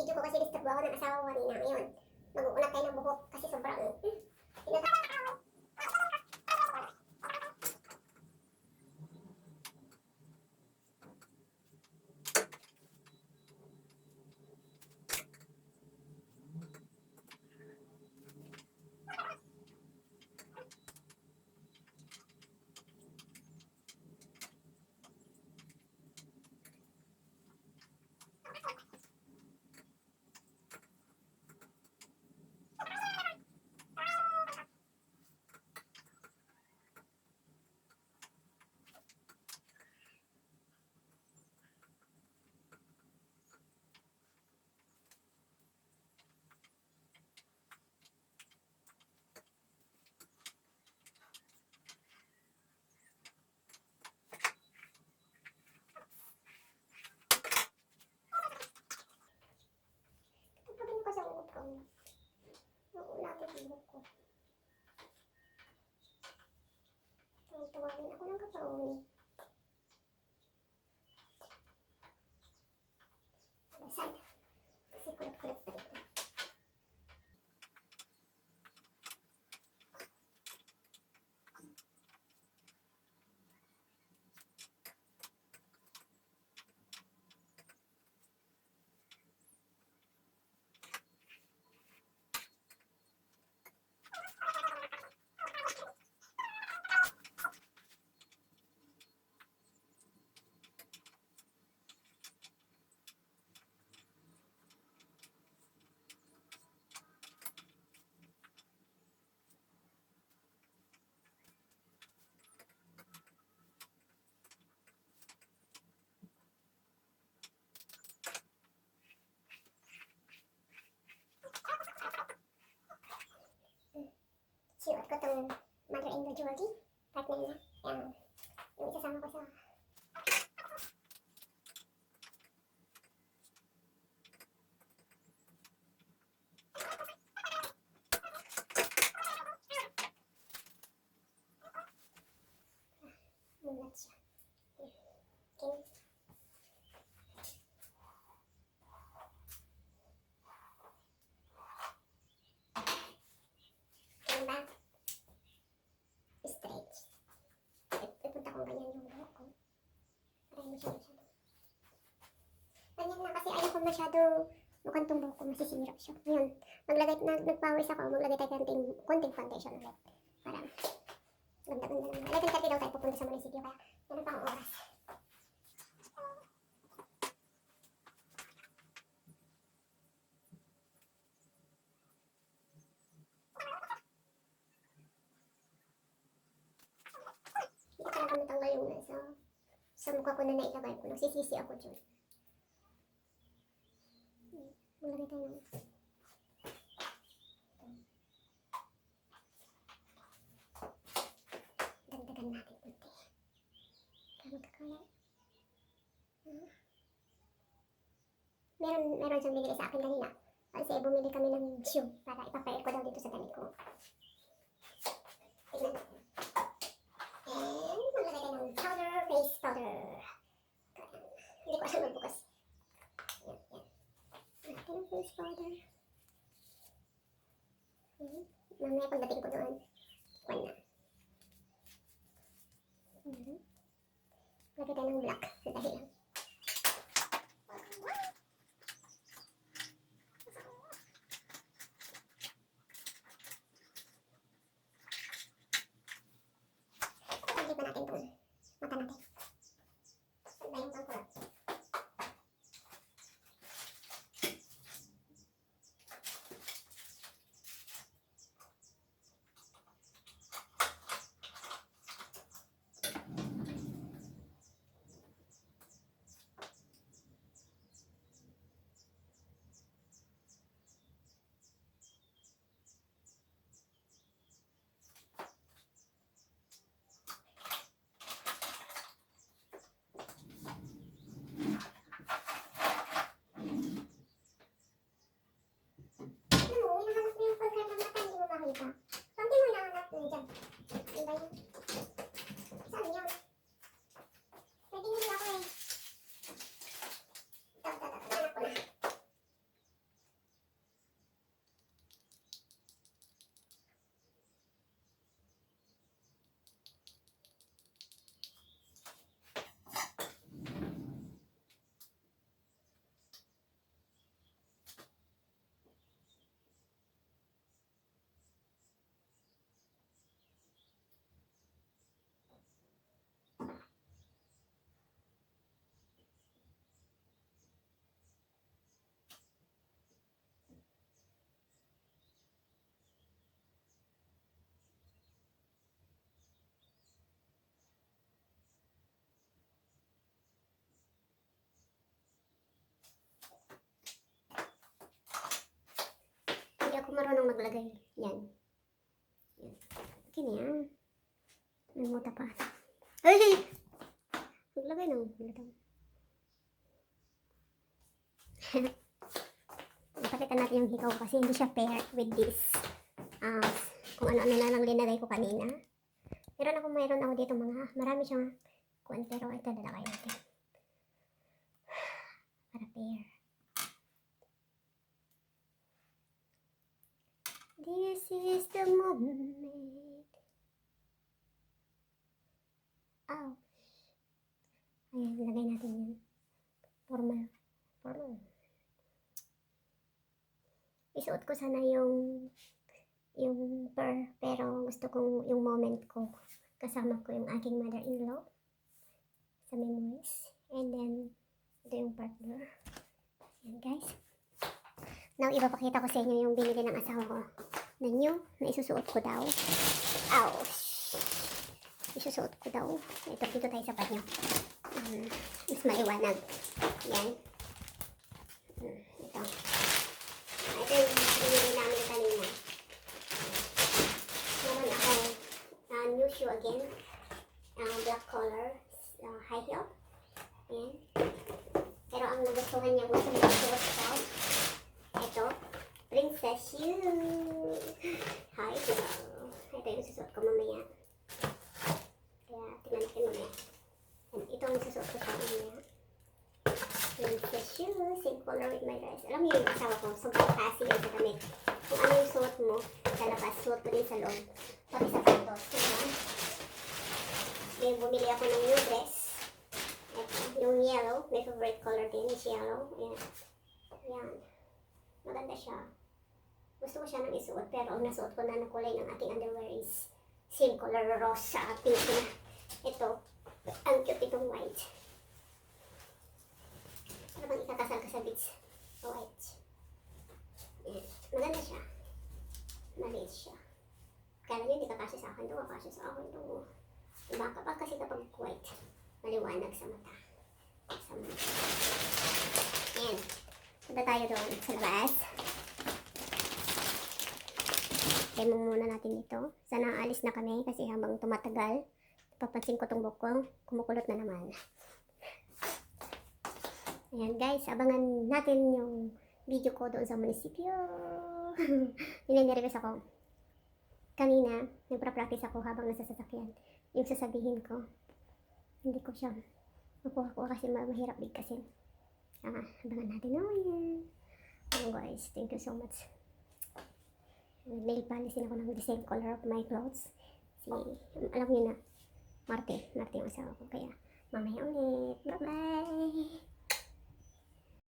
video ko kasi disturbo ako ng asawa ko kanina. Ngayon, mag-uunat tayo ng buhok kasi sobrang... Hmm, Bye. Mother-in-law jewelry. Partner niya. Yung, yung isasama ko sa... Mulat siya. Okay. Yung back. Stretch. I- Ipunta ko ganyan yung buhok ko. Para hindi siya masyado. Ganyan ko masyado mukhang buhok ko masisirap siya. Ngayon, maglagay, na, nagpawis ako, maglagay tayo konting, konting foundation ulit. Para ganda-ganda naman. 11.30 daw tayo pupunta sa munisipyo kaya meron pang oras. Hindi talaga matanggal yung nasa sa mukha ko na nailagay ko. Nagsisisi ako dyan. Hmm, Maglagay tayo. Dagdagan natin kunti. Kaya magkakaya. Hmm. Meron, meron siyang binili sa akin kanina. Kasi bumili kami ng shoe para ipapair ko daw dito sa damit ko. Tignan. And maglagay tayo ng powder, face powder. Hindi ko alam magbukas. Yan, yan. Maglagay tayo ng face powder. Hmm. Mamaya pagdating ko doon, kwan na. Mhm. Lagay tayo ng black. Dahil lang. isa. Something mo na anak ko dyan. Ako marunong maglagay. Yan. Yan. Yan. May muta pa. Ay! Maglagay ng bulatan. Pakita natin yung hikaw kasi hindi siya pair with this. Ah, kung ano-ano na lang linagay ko kanina. Meron ako, mayroon ako dito mga, marami siyang kuwan, pero ito lalakay natin. Para pair. This is the moment. Ouch. Ayan, lagay natin yun. Formal. Formal. Isuot ko sana yung yung per, pero gusto kong yung moment ko kasama ko yung aking mother-in-law sa memories. And then, ito yung partner. Yan guys. Now, ipapakita ko sa inyo yung binili ng asawa ko new na isusuot ko daw. Ouch! Isusuot ko daw. Ito, dito tayo sa banyo. Um, mas maliwanag. Yan. Hmm, ito. Ito yung binili namin kanina. Meron ako uh, new shoe again. Uh, black color. Uh, high heel. Ayan. Pero ang nagustuhan niya, gusto niya daw. Ito. Princess shoe. Susuot ko mamaya. Kaya, tingnan natin mamaya. And ito ang susuot ko sa mamaya. Princess shoe. Same color with my dress. Alam mo yung asawa ko, sobrang kasi yan sa damit. Kung ano yung suot mo sa labas, suot mo din sa loob. Pati sa pantos. Diba? May bumili ako ng new dress. Ito, yung yellow. May favorite color din is yellow. Ayan. Ayan. Maganda siya. Gusto ko siya nang isuot pero ang nasuot ko na ng kulay ng ating underwear is same color rosa, pink na. Ito, ang cute itong white. Para bang ikakasal ka sa beach. White. Ayan. Maganda siya. Maliit siya. Kaya yun, hindi kakasya sa akin. Ito kakasya sa akin. Ito. Diba? Kapag kasi kapag white, maliwanag sa mata. Sa mata. Ayan. Punta tayo doon sa labas. Kaya mo muna natin dito. Sana alis na kami kasi habang tumatagal, papansin ko tong buhok ko, kumukulot na naman. Ayan guys, abangan natin yung video ko doon sa munisipyo. Ninenervous ako. Kanina, nagpa-practice ako habang nasa sasakyan. Yung sasabihin ko, hindi ko siya makuha-kuha kasi ma- mahirap bigkasin. Ah, abangan natin. Oh, yeah. Oh, guys, thank you so much. Nail polisin ako ng the same color of my clothes. Si, alam niyo na, Marte. Marte yung asawa ko. Kaya, mamaya ulit. Bye-bye!